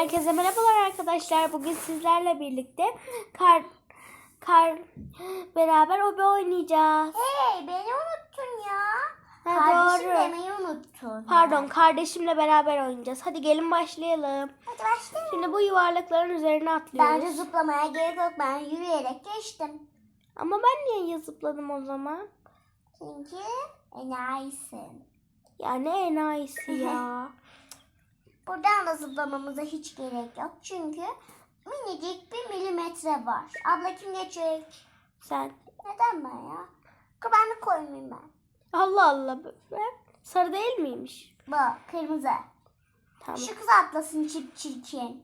Herkese merhabalar arkadaşlar. Bugün sizlerle birlikte kar kar beraber obi oynayacağız. Hey beni unuttun ya. Ha, Kardeşim doğru. demeyi unuttun. Pardon, kardeşimle beraber oynayacağız. Hadi gelin başlayalım. Hadi başlayalım. Şimdi bu yuvarlakların üzerine atlıyoruz. Bence zıplamaya gerek yok. Ben yürüyerek geçtim. Ama ben niye zıpladım o zaman? Çünkü enayisin. Ya ne enayisi ya. Buradan da zıplamamıza hiç gerek yok. Çünkü minicik bir milimetre var. Abla kim geçecek? Sen. Neden ben ya? De koymayayım ben. Allah Allah. Ben sarı değil miymiş? Bu kırmızı. Tamam. Şu kız atlasın çip çirkin.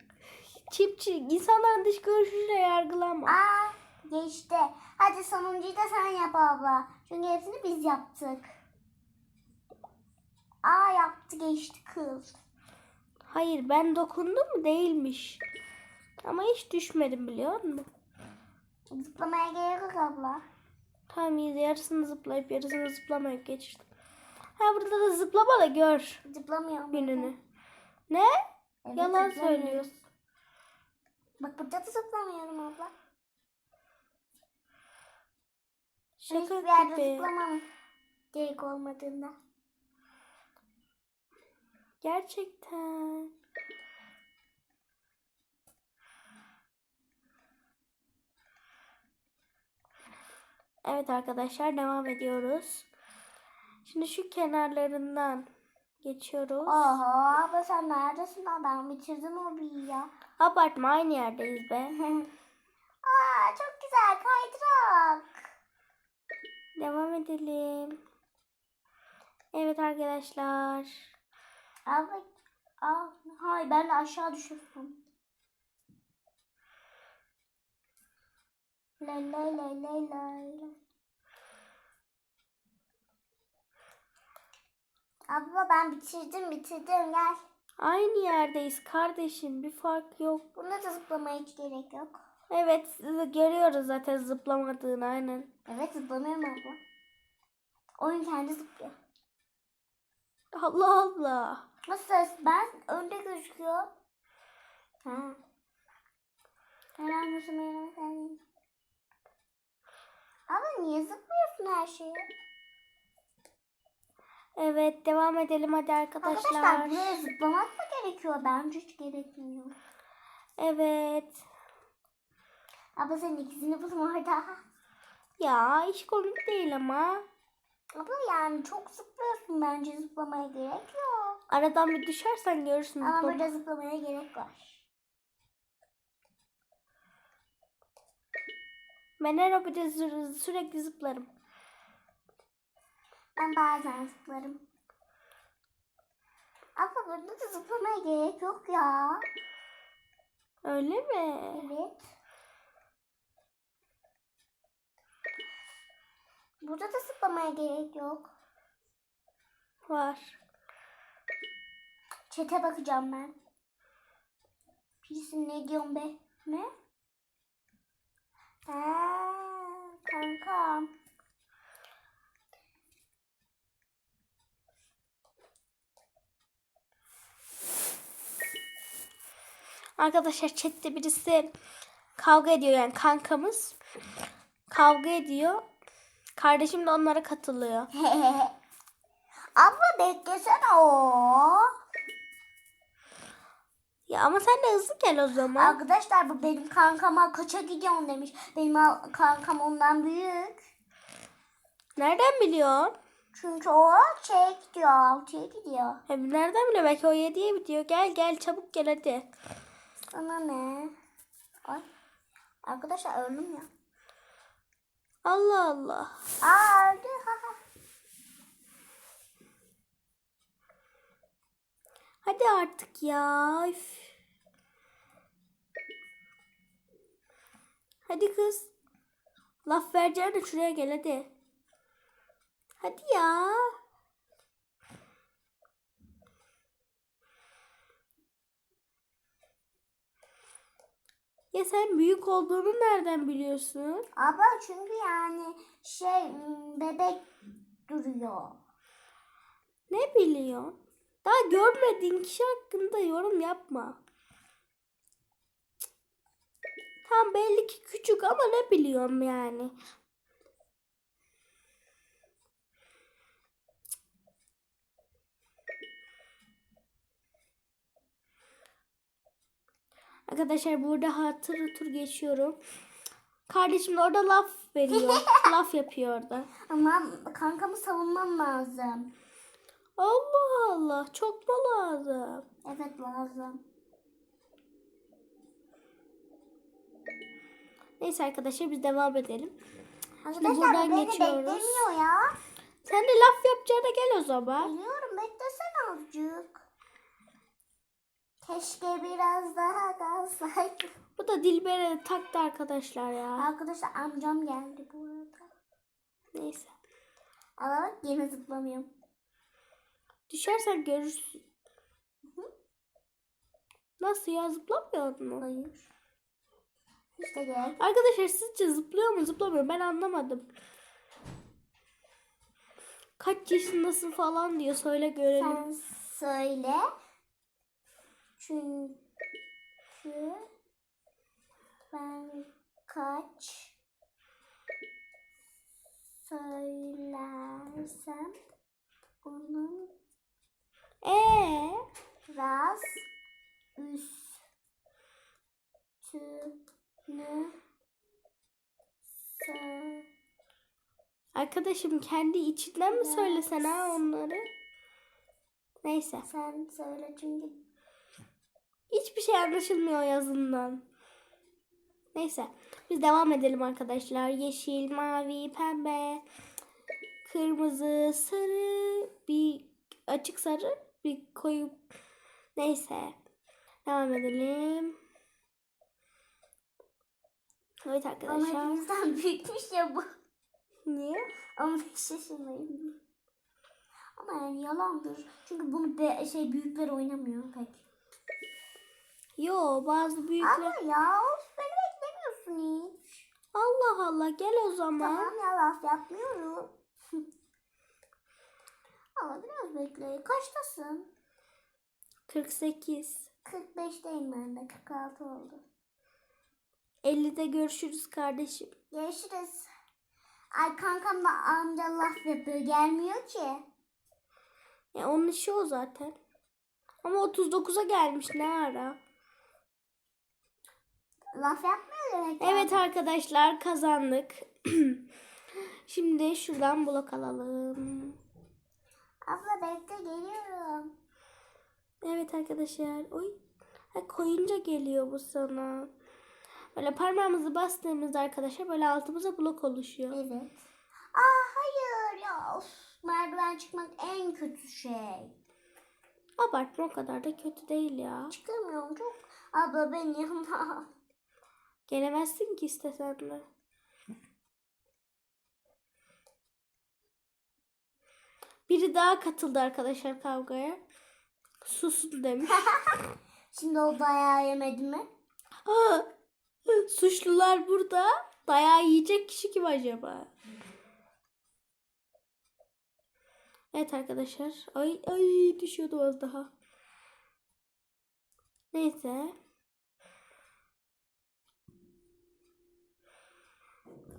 Çip çip. İnsanların dış görünüşüyle yargılama. Aa geçti. Hadi sonuncuyu da sen yap abla. Çünkü hepsini biz yaptık. Aa yaptı geçti kız. Hayır ben dokundum mu değilmiş. Ama hiç düşmedim biliyor musun? Zıplamaya gerek yok abla. Tamam iyi yarısını zıplayıp yarısını zıplamayıp geçirdim. Ha burada da zıplama da gör Zıplamıyorum. gününü. Ne? Evet, Yalan söylüyorsun. Bak burada da zıplamıyorum abla. Şaka Hiçbir yerde zıplamam. Gerek olmadığında. Gerçekten. Evet arkadaşlar devam ediyoruz. Şimdi şu kenarlarından geçiyoruz. Oho abla sen neredesin bitirdim o bir ya. Abartma aynı yerdeyiz be. Aa çok güzel kaydırak. Devam edelim. Evet arkadaşlar. Abla Aa, hayır ben aşağı düşürsün. Lay lay lay lay lay. Abla ben bitirdim bitirdim gel. Aynı yerdeyiz kardeşim. Bir fark yok. Bunda da zıplamaya hiç gerek yok. Evet görüyoruz zaten zıplamadığını aynen. Evet zıplamıyorum abla. Oyun kendi zıplıyor. Allah Allah. Nasıl ben önde gözüküyor. Ha. Helal olsun benim efendim. Abla niye zıplıyorsun her şeye? Evet devam edelim hadi arkadaşlar. Arkadaşlar buraya zıplamak mı gerekiyor? Bence hiç gerekmiyor. Evet. Abla senin ikisini bulum orada. Ya hiç komik değil ama. Abla yani çok zıplıyorsun bence zıplamaya gerek yok. Aradan bir düşersen görürsün. Ama zıplama. burada zıplamaya gerek var. Ben aerobide zü- sürekli zıplarım. Ben bazen zıplarım. Abla burada da zıplamaya gerek yok ya. Öyle mi? Evet. Burada da zıplamaya gerek yok. Var. Çete bakacağım ben. Pirsin ne diyorsun be? Ne? Ha, kankam. Arkadaşlar chatte birisi kavga ediyor yani kankamız. Kavga ediyor. Kardeşim de onlara katılıyor. Abla beklesene o. Ya ama sen de hızlı gel o zaman. Arkadaşlar bu benim kankama kaça gidiyorsun demiş. Benim kankam ondan büyük. Nereden biliyorsun? Çünkü o şeye gidiyor, altıya gidiyor. Hem nereden biliyor? Belki o 7'ye bitiyor. Gel gel çabuk gel hadi. Sana ne? Ay. Arkadaşlar öldüm ya. Allah Allah. Aa öldü. Ha, ha. Hadi artık ya. Üf. Hadi kız. Laf vereceğine şuraya gel hadi. Hadi ya. Ya sen büyük olduğunu nereden biliyorsun? Abla çünkü yani şey bebek duruyor. Ne biliyor? Daha görmediğin kişi hakkında yorum yapma. Tam belli ki küçük ama ne biliyorum yani. Arkadaşlar burada hatır hatır geçiyorum. Kardeşim de orada laf veriyor. laf yapıyor orada. Ama kankamı savunmam lazım. Allah Allah çok mu lazım? Evet lazım. Neyse arkadaşlar biz devam edelim. Arkadaşlar buradan bu beni geçiyoruz. beklemiyor ya. Sen de laf yapacağına gel o zaman. Biliyorum beklesene. Keşke biraz daha kalsaydım. Bu da Dilber'e taktı arkadaşlar ya. Arkadaşlar amcam geldi bu arada. Neyse. Ama bak yine zıplamıyorum. Düşersen görürsün. Nasıl ya zıplamıyor mu? Hayır. İşte gel. Arkadaşlar sizce zıplıyor mu zıplamıyor mu? ben anlamadım. Kaç yaşındasın falan diyor söyle görelim. Sen söyle. Çünkü ben kaç söylersem onun Ee, biraz üstünü arkadaşım kendi içinden mi söylesen ha onları? Neyse. sen söyle çünkü Hiçbir şey anlaşılmıyor yazından. Neyse. Biz devam edelim arkadaşlar. Yeşil, mavi, pembe, kırmızı, sarı, bir açık sarı, bir koyu. Neyse. Devam edelim. Evet ama arkadaşlar. hepimizden büyükmüş ya bu. Niye? Ama 5 yaşındayım. Ama yani yalandır. Çünkü bunu be- şey büyükler oynamıyor pek. Yo bazı büyükler. Ama ya beni beklemiyorsun hiç. Allah Allah gel o zaman. Tamam ya laf yapmıyorum. Ama biraz bekle. Kaçtasın? 48. 45'teyim ben de. 46 oldu. 50'de görüşürüz kardeşim. Görüşürüz. Ay kankam da amca laf yapıyor. Gelmiyor ki. Ya onun işi o zaten. Ama 39'a gelmiş ne ara? Laf yapmıyor. Evet arkadaşlar kazandık. Şimdi şuradan blok alalım. Abla bekle geliyorum. Evet arkadaşlar. Oy. Ha, koyunca geliyor bu sana. Böyle parmağımızı bastığımızda arkadaşlar böyle altımıza blok oluşuyor. Evet. Aa hayır ya. Of, merdiven çıkmak en kötü şey. Abartma o kadar da kötü değil ya. Çıkamıyorum çok. Abla beni yanına. Gelemezsin ki istesen de. Biri daha katıldı arkadaşlar kavgaya. Susun demiş. Şimdi o dayağı yemedi mi? Aa, Suçlular burada. Dayağı yiyecek kişi kim acaba? Evet arkadaşlar. Ay ay düşüyordu az daha. Neyse.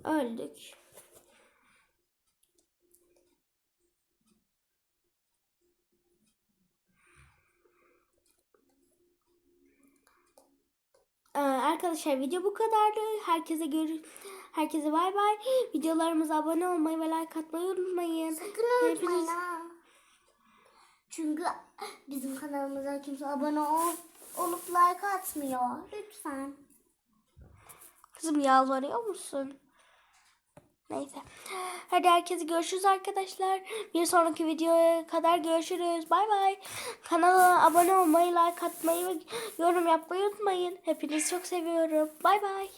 Öldük. Ee, arkadaşlar video bu kadardı. Herkese gör herkese bay bay. Videolarımıza abone olmayı ve like atmayı unutmayın. Sakın unutmayın ha. Çünkü bizim kanalımıza kimse abone ol, olup like atmıyor. Lütfen. Kızım yalvarıyor musun? Neyse. Hadi herkese görüşürüz arkadaşlar. Bir sonraki videoya kadar görüşürüz. Bay bay. Kanala abone olmayı, like atmayı ve yorum yapmayı unutmayın. Hepinizi çok seviyorum. Bay bay.